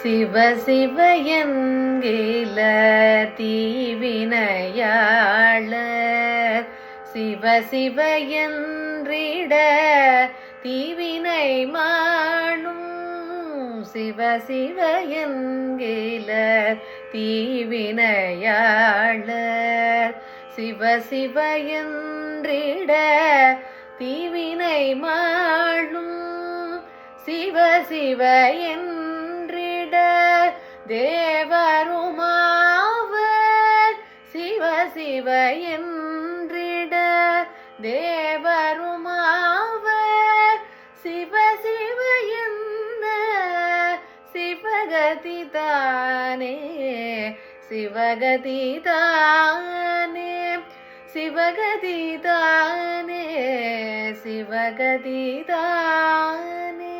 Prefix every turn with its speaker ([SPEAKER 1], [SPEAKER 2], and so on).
[SPEAKER 1] சிவ சிவ என்கில தீவினையாளர் சிவ சிவ என்றிட தீவினை மாணும். சிவ சிவ என்கில தீவினையாளர் சிவ சிவ என்றிட தீவினை மாணும். சிவ சிவ என் தேவருமாவர் சிவ சிவ என்றிட. தேவருமாவர் சிவ சிவ என்ன? சிவகதி தானே? சிவகதி தானே? சிவகதி தானே? சிவகதி தானே?